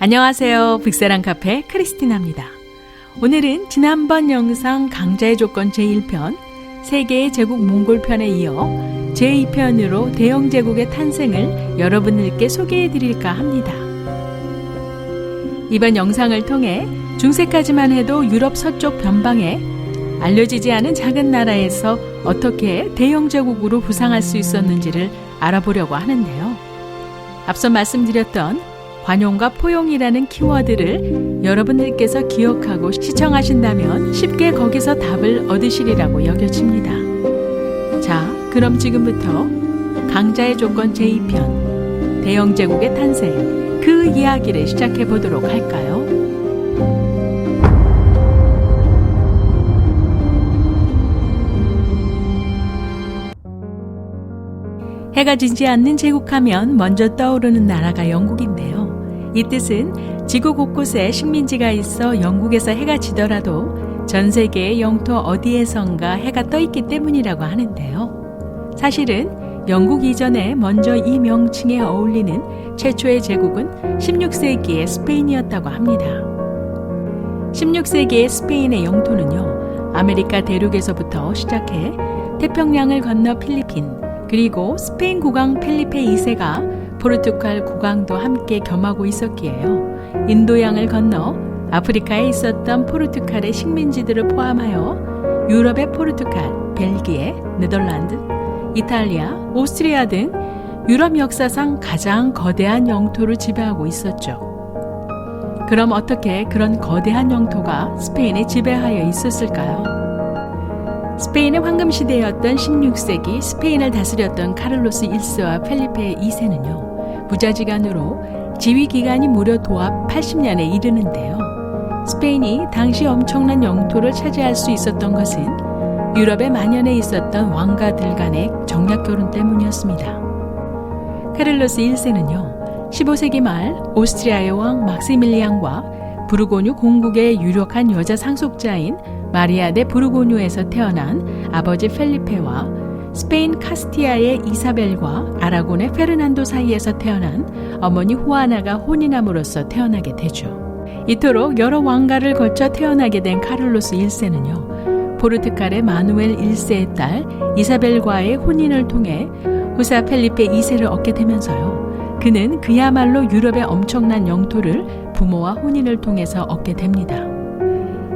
안녕하세요. 빅사랑 카페 크리스티나입니다. 오늘은 지난번 영상 강자의 조건 제1편 세계의 제국 몽골 편에 이어 제2편으로 대영 제국의 탄생을 여러분들께 소개해 드릴까 합니다. 이번 영상을 통해 중세까지만 해도 유럽 서쪽 변방에 알려지지 않은 작은 나라에서 어떻게 대영 제국으로 부상할 수 있었는지를 알아보려고 하는데요. 앞서 말씀드렸던 관용과 포용이라는 키워드를 여러분들께서 기억하고 시청하신다면 쉽게 거기서 답을 얻으시리라고 여겨집니다. 자, 그럼 지금부터 강자의 조건 제2편 대영 제국의 탄생 그 이야기를 시작해 보도록 할까요? 해가 지지 않는 제국하면 먼저 떠오르는 나라가 영국인데요. 이 뜻은 지구 곳곳에 식민지가 있어 영국에서 해가 지더라도 전 세계의 영토 어디에선가 해가 떠 있기 때문이라고 하는데요. 사실은 영국 이전에 먼저 이 명칭에 어울리는 최초의 제국은 16세기의 스페인이었다고 합니다. 16세기의 스페인의 영토는요, 아메리카 대륙에서부터 시작해 태평양을 건너 필리핀, 그리고 스페인 국왕 펠리페 2세가 포르투갈 국왕도 함께 겸하고 있었기에요. 인도양을 건너 아프리카에 있었던 포르투갈의 식민지들을 포함하여 유럽의 포르투갈, 벨기에, 네덜란드, 이탈리아, 오스트리아 등 유럽 역사상 가장 거대한 영토를 지배하고 있었죠. 그럼 어떻게 그런 거대한 영토가 스페인에 지배하여 있었을까요? 스페인의 황금 시대였던 16세기 스페인을 다스렸던 카를로스 1세와 펠리페 2세는요. 부자지간으로 지위 기간이 무려 도합 80년에 이르는데요. 스페인이 당시 엄청난 영토를 차지할 수 있었던 것은 유럽에 만연해 있었던 왕가들 간의 정략 결혼 때문이었습니다. 카를로스 1세는요. 15세기 말 오스트리아의 왕 막시밀리안과 부르고뉴 공국의 유력한 여자 상속자인 마리아 데 부르고뉴에서 태어난 아버지 펠리페와 스페인 카스티아의 이사벨과 아라곤의 페르난도 사이에서 태어난 어머니 후아나가 혼인함으로써 태어나게 되죠. 이토록 여러 왕가를 거쳐 태어나게 된 카를로스 1세는요. 포르투갈의 마누엘 1세의 딸 이사벨과의 혼인을 통해 후사 펠리페 2세를 얻게 되면서요. 그는 그야말로 유럽의 엄청난 영토를 부모와 혼인을 통해서 얻게 됩니다.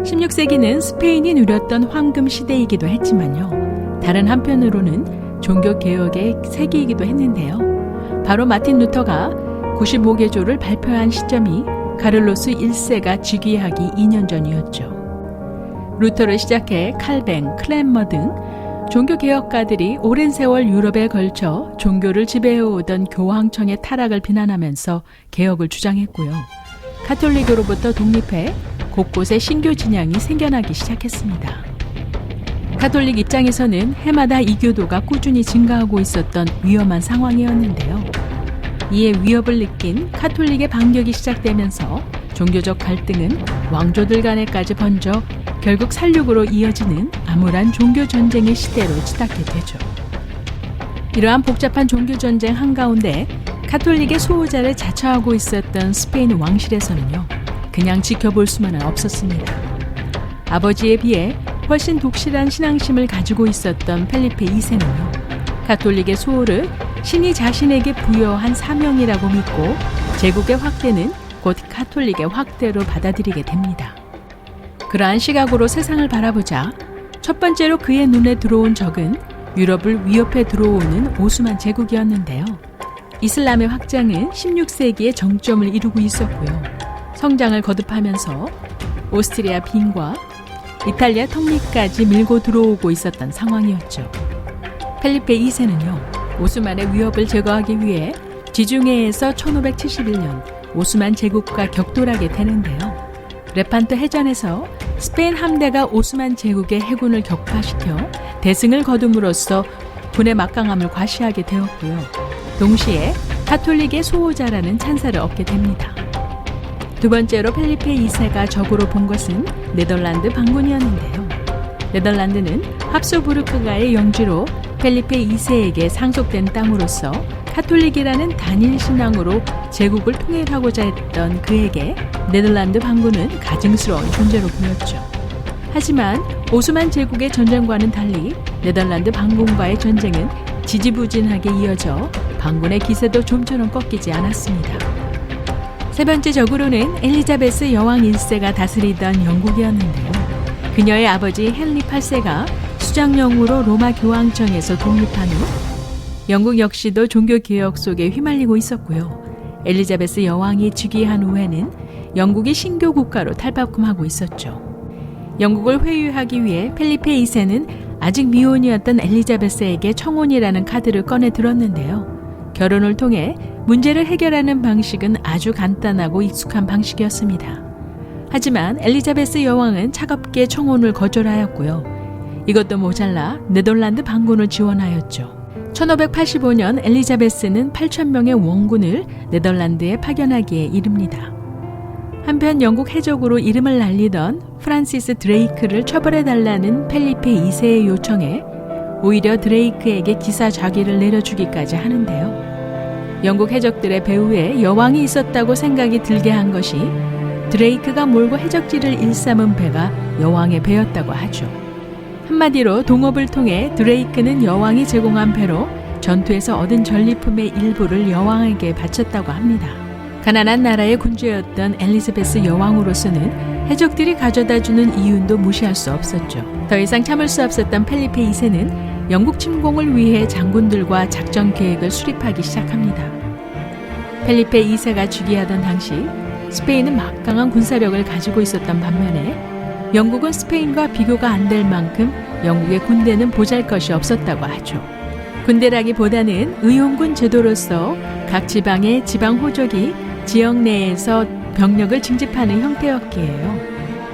16세기는 스페인이 누렸던 황금 시대이기도 했지만요. 다른 한편으로는 종교 개혁의 세기이기도 했는데요. 바로 마틴 루터가 95개조를 발표한 시점이 카를로스 1세가 즉위하기 2년 전이었죠. 루터를 시작해 칼뱅, 클랜머 등 종교 개혁가들이 오랜 세월 유럽에 걸쳐 종교를 지배해오던 교황청의 타락을 비난하면서 개혁을 주장했고요. 카톨릭으로부터 독립해 곳곳에 신교 진영이 생겨나기 시작했습니다. 카톨릭 입장에서는 해마다 이교도가 꾸준히 증가하고 있었던 위험한 상황이었는데요. 이에 위협을 느낀 카톨릭의 반격이 시작되면서 종교적 갈등은 왕조들 간에까지 번져 결국 살육으로 이어지는 암울한 종교 전쟁의 시대로 치닫게 되죠. 이러한 복잡한 종교 전쟁 한가운데 카톨릭의 수호자를 자처하고 있었던 스페인 왕실에서는요. 그냥 지켜볼 수만은 없었습니다. 아버지에 비해 훨씬 독실한 신앙심을 가지고 있었던 펠리페 2세는요. 가톨릭의 수호를 신이 자신에게 부여한 사명이라고 믿고 제국의 확대는 곧 카톨릭의 확대로 받아들이게 됩니다. 그러한 시각으로 세상을 바라보자 첫 번째로 그의 눈에 들어온 적은 유럽을 위협해 들어오는 오스만 제국이었는데요. 이슬람의 확장은 16세기에 정점을 이루고 있었고요. 성장을 거듭하면서 오스트리아 빈과 이탈리아 턱밑까지 밀고 들어오고 있었던 상황이었죠. 펠리페 2세는요, 오스만의 위협을 제거하기 위해 지중해에서 1571년 오스만 제국과 격돌하게 되는데요. 레판트 해전에서 스페인 함대가 오스만 제국의 해군을 격파시켜 대승을 거둠으로써 군의 막강함을 과시하게 되었고요. 동시에 카톨릭의 수호자라는 찬사를 얻게 됩니다. 두 번째로 펠리페 2세가 적으로 본 것은 네덜란드 방문이었는데요. 네덜란드는 합소부르크가의 영지로 펠리페 2세에게 상속된 땅으로서 카톨릭이라는 단일 신앙으로 제국을 통일하고자 했던 그에게 네덜란드 반군은 가증스러운 존재로 보였죠. 하지만 오스만 제국의 전쟁과는 달리 네덜란드 반군과의 전쟁은 지지부진하게 이어져 반군의 기세도 좀처럼 꺾이지 않았습니다. 세 번째 적으로는 엘리자베스 여왕 1세가 다스리던 영국이었는데요. 그녀의 아버지 헨리 8세가 수장령으로 로마 교황청에서 독립한 후 영국 역시도 종교 개혁 속에 휘말리고 있었고요. 엘리자베스 여왕이 즉위한 후에는 영국이 신교 국가로 탈바꿈하고 있었죠. 영국을 회유하기 위해 펠리페 2세는 아직 미혼이었던 엘리자베스에게 청혼이라는 카드를 꺼내 들었는데요. 결혼을 통해 문제를 해결하는 방식은 아주 간단하고 익숙한 방식이었습니다. 하지만 엘리자베스 여왕은 차갑게 청혼을 거절하였고요. 이것도 모자라 네덜란드 반군을 지원하였죠. 1585년 엘리자베스는 8,000명의 원군을 네덜란드에 파견하기에 이릅니다. 한편 영국 해적으로 이름을 날리던 프란시스 드레이크를 처벌해달라는 펠리페 2세의 요청에 오히려 드레이크에게 기사 좌기를 내려주기까지 하는데요. 영국 해적들의 배후에 여왕이 있었다고 생각이 들게 한 것이 드레이크가 몰고 해적지를 일삼은 배가 여왕의 배였다고 하죠. 한마디로 동업을 통해 드레이크는 여왕이 제공한 배로 전투에서 얻은 전리품의 일부를 여왕에게 바쳤다고 합니다. 가난한 나라의 군주였던 엘리자베스 여왕으로서는 해적들이 가져다 주는 이윤도 무시할 수 없었죠. 더 이상 참을 수 없었던 펠리페 2세는 영국 침공을 위해 장군들과 작전 계획을 수립하기 시작합니다. 펠리페 2세가 즉위하던 당시 스페인은 막강한 군사력을 가지고 있었던 반면에 영국은 스페인과 비교가 안 될 만큼 영국의 군대는 보잘 것이 없었다고 하죠. 군대라기보다는 의용군 제도로서 각 지방의 지방 호족이 지역 내에서 병력을 징집하는 형태였기에요.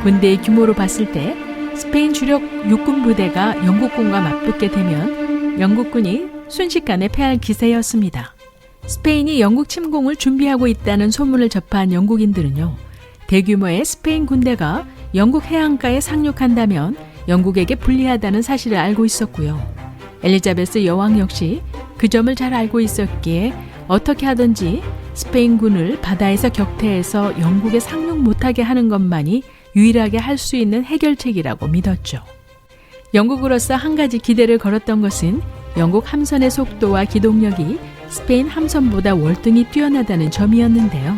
군대의 규모로 봤을 때 스페인 주력 육군 부대가 영국군과 맞붙게 되면 영국군이 순식간에 패할 기세였습니다. 스페인이 영국 침공을 준비하고 있다는 소문을 접한 영국인들은요. 대규모의 스페인 군대가 영국 해안가에 상륙한다면 영국에게 불리하다는 사실을 알고 있었고요. 엘리자베스 여왕 역시 그 점을 잘 알고 있었기에 어떻게 하든지 스페인군을 바다에서 격퇴해서 영국에 상륙 못하게 하는 것만이 유일하게 할 수 있는 해결책이라고 믿었죠. 영국으로서 한 가지 기대를 걸었던 것은 영국 함선의 속도와 기동력이 스페인 함선보다 월등히 뛰어나다는 점이었는데요.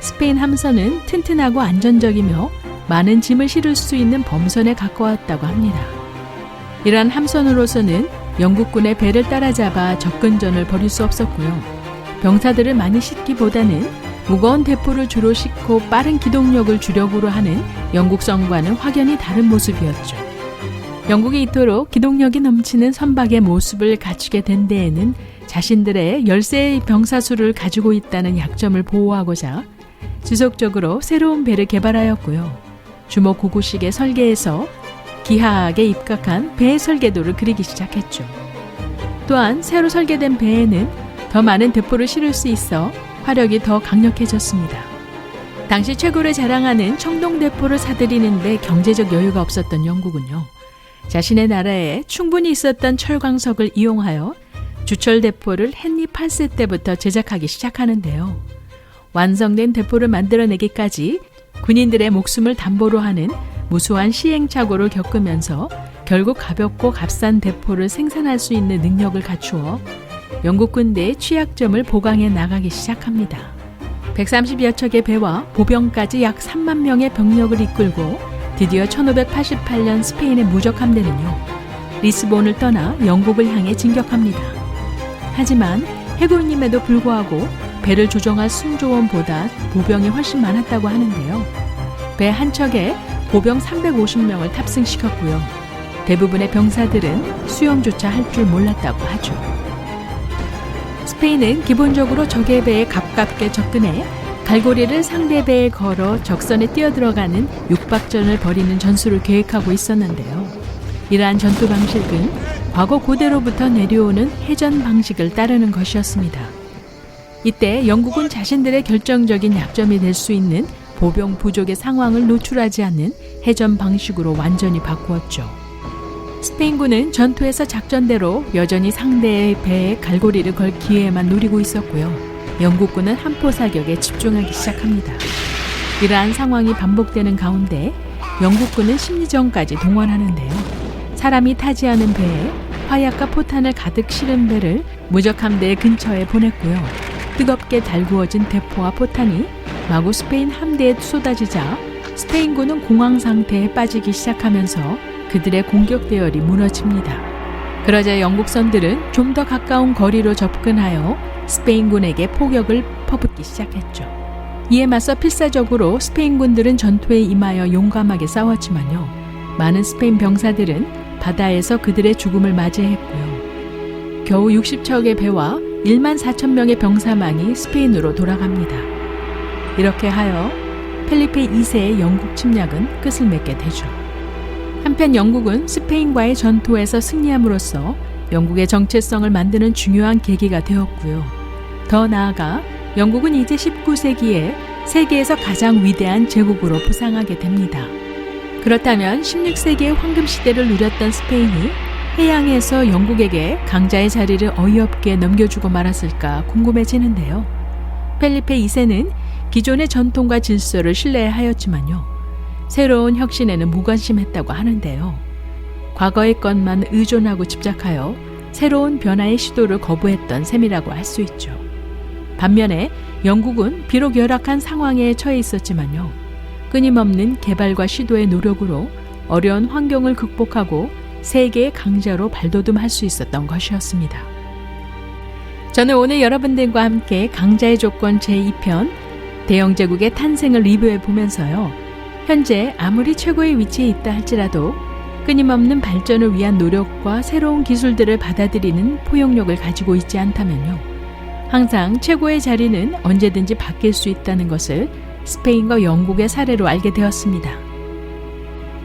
스페인 함선은 튼튼하고 안전적이며 많은 짐을 실을 수 있는 범선에 가까웠다고 합니다. 이러한 함선으로서는 영국군의 배를 따라잡아 접근전을 벌일 수 없었고요. 병사들을 많이 싣기보다는 무거운 대포를 주로 싣고 빠른 기동력을 주력으로 하는 영국성과는 확연히 다른 모습이었죠. 영국이 이토록 기동력이 넘치는 선박의 모습을 갖추게 된 데에는 자신들의 열세의 병사수를 가지고 있다는 약점을 보호하고자 지속적으로 새로운 배를 개발하였고요. 주먹구구식의 설계에서 기하하게 입각한 배의 설계도를 그리기 시작했죠. 또한 새로 설계된 배에는 더 많은 대포를 실을 수 있어 화력이 더 강력해졌습니다. 당시 최고를 자랑하는 청동대포를 사들이는데 경제적 여유가 없었던 영국은요. 자신의 나라에 충분히 있었던 철광석을 이용하여 주철대포를 헨리 8세 때부터 제작하기 시작하는데요. 완성된 대포를 만들어내기까지 군인들의 목숨을 담보로 하는 무수한 시행착오를 겪으면서 결국 가볍고 값싼 대포를 생산할 수 있는 능력을 갖추어 영국 군대의 취약점을 보강해 나가기 시작합니다. 130여 척의 배와 보병까지 약 3만 명의 병력을 이끌고 드디어 1588년 스페인의 무적 함대는요. 리스본을 떠나 영국을 향해 진격합니다. 하지만 해군임에도 불구하고 배를 조정할 순조원보다 보병이 훨씬 많았다고 하는데요. 배 한 척에 보병 350명을 탑승시켰고요. 대부분의 병사들은 수영조차 할 줄 몰랐다고 하죠. 스페인은 기본적으로 적의 배에 가깝게 접근해 갈고리를 상대 배에 걸어 적선에 뛰어들어가는 육박전을 벌이는 전술을 계획하고 있었는데요. 이러한 전투 방식은 과거 고대로부터 내려오는 해전 방식을 따르는 것이었습니다. 이때 영국은 자신들의 결정적인 약점이 될 수 있는 보병 부족의 상황을 노출하지 않는 해전 방식으로 완전히 바꾸었죠. 스페인군은 전투에서 작전대로 여전히 상대의 배에 갈고리를 걸 기회만 노리고 있었고요. 영국군은 한포 사격에 집중하기 시작합니다. 이러한 상황이 반복되는 가운데 영국군은 심리전까지 동원하는데요. 사람이 타지 않은 배에 화약과 포탄을 가득 실은 배를 무적 함대 근처에 보냈고요. 뜨겁게 달구어진 대포와 포탄이 마구 스페인 함대에 쏟아지자 스페인군은 공황 상태에 빠지기 시작하면서 그들의 공격 대열이 무너집니다. 그러자 영국선들은 좀 더 가까운 거리로 접근하여 스페인군에게 포격을 퍼붓기 시작했죠. 이에 맞서 필사적으로 스페인군들은 전투에 임하여 용감하게 싸웠지만요. 많은 스페인 병사들은 바다에서 그들의 죽음을 맞이했고요. 겨우 60척의 배와 1만 4천 명의 병사만이 스페인으로 돌아갑니다. 이렇게 하여 펠리페 2세의 영국 침략은 끝을 맺게 되죠. 한편 영국은 스페인과의 전투에서 승리함으로써 영국의 정체성을 만드는 중요한 계기가 되었고요. 더 나아가 영국은 이제 19세기에 세계에서 가장 위대한 제국으로 부상하게 됩니다. 그렇다면 16세기의 황금 시대를 누렸던 스페인이 해양에서 영국에게 강자의 자리를 어이없게 넘겨주고 말았을까 궁금해지는데요. 펠리페 2세는 기존의 전통과 질서를 신뢰하였지만요. 새로운 혁신에는 무관심했다고 하는데요. 과거의 것만 의존하고 집착하여 새로운 변화의 시도를 거부했던 셈이라고 할 수 있죠. 반면에 영국은 비록 열악한 상황에 처해 있었지만요. 끊임없는 개발과 시도의 노력으로 어려운 환경을 극복하고 세계의 강자로 발돋움할 수 있었던 것이었습니다. 저는 오늘 여러분들과 함께 강자의 조건 제2편 대영제국의 탄생을 리뷰해 보면서요. 현재 아무리 최고의 위치에 있다 할지라도 끊임없는 발전을 위한 노력과 새로운 기술들을 받아들이는 포용력을 가지고 있지 않다면요. 항상 최고의 자리는 언제든지 바뀔 수 있다는 것을 스페인과 영국의 사례로 알게 되었습니다.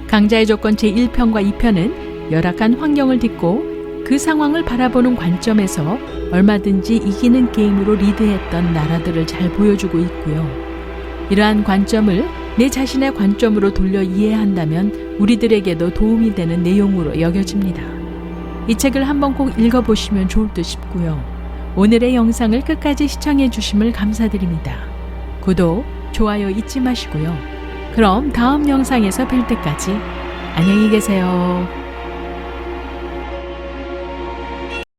강자의 조건 제1편과 2편은 열악한 환경을 딛고 그 상황을 바라보는 관점에서 얼마든지 이기는 게임으로 리드했던 나라들을 잘 보여주고 있고요. 이러한 관점을 내 자신의 관점으로 돌려 이해한다면 우리들에게도 도움이 되는 내용으로 여겨집니다. 이 책을 한번 꼭 읽어보시면 좋을 듯 싶고요. 오늘의 영상을 끝까지 시청해 주심을 감사드립니다. 구독, 좋아요 잊지 마시고요. 그럼 다음 영상에서 뵐 때까지 안녕히 계세요.